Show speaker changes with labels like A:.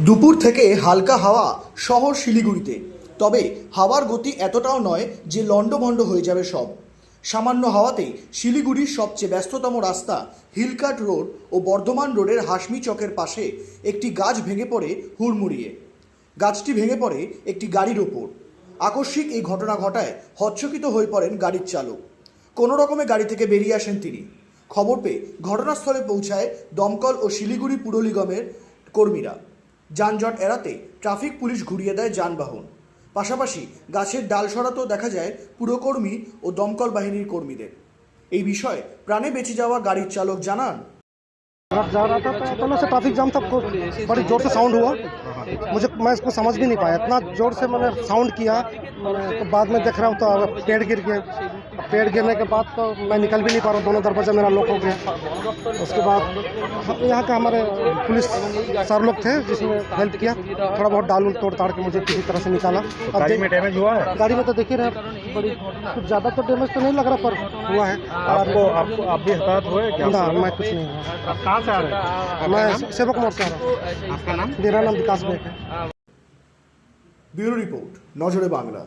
A: দুপুর থেকে হালকা হাওয়া শহর শিলিগুড়িতে। তবে হাওয়ার গতি এতটাও নয় যে লণ্ডভণ্ড হয়ে যাবে সব। সামান্য হাওয়াতেই শিলিগুড়ির সবচেয়ে ব্যস্ততম রাস্তা হিলকাট রোড ও বর্ধমান রোডের হাসমি চকের পাশে একটি গাছ ভেঙে পড়ে হুড়মুড়িয়ে। গাছটি ভেঙে পড়ে একটি গাড়ির ওপর। আকস্মিক এই ঘটনা ঘটায় হচ্ছকিত হয়ে পড়েন গাড়ির চালক। কোনো রকমে গাড়ি থেকে বেরিয়ে আসেন তিনি। খবর পেয়ে ঘটনাস্থলে পৌঁছায় দমকল ও শিলিগুড়ি পুর নিগমের কর্মীরা। যানজট এড়াতে ট্রাফিক পুলিশ ঘুরিয়ে দেয় যানবাহন পাশাপাশি গাছের ডাল সরাতেও দেখা যায় পুরকর্মী ও দমকল বাহিনীর কর্মীদের এই বিষয়ে প্রাণে বেঁচে যাওয়া গাড়ির চালক জানান
B: ट्रक जा रहा था तो अचानक से ट्रैफिक जाम था को- बड़ी जोर से साउंड हुआ मुझे मैं इसको समझ भी नहीं पाया इतना जोर से मैंने साउंड किया मैंने तो बाद में देख रहा हूँ तो अब पेड़ गिर गया पेड़ गिरने के बाद तो मैं निकल भी नहीं पा रहा हूँ। दोनों दरवाज़ा मेरा लॉक हो गया उसके बाद यहाँ का हमारे पुलिस सर लोग थे जिसने हेल्प किया। थोड़ा बहुत डालू तोड़ ताड़ के मुझे किसी तरह से निकाला। तो
C: गाड़ी में डैमेज हुआ है?
B: गाड़ी में तो देखिए रहे बड़ी कुछ ज़्यादा तो डैमेज तो नहीं लग रहा पर हुआ है।
C: आपको आपको आप भी हताहत हुए
B: ना मैं कुछ नहीं
C: कहाँ से आ रहे हैं?
B: मैं सेवक मोड़ से आ रहा हूँ। मेरा नाम विकास बेग है।
A: ब्यूरो रिपोर्ट नौजड़े बांग्ला।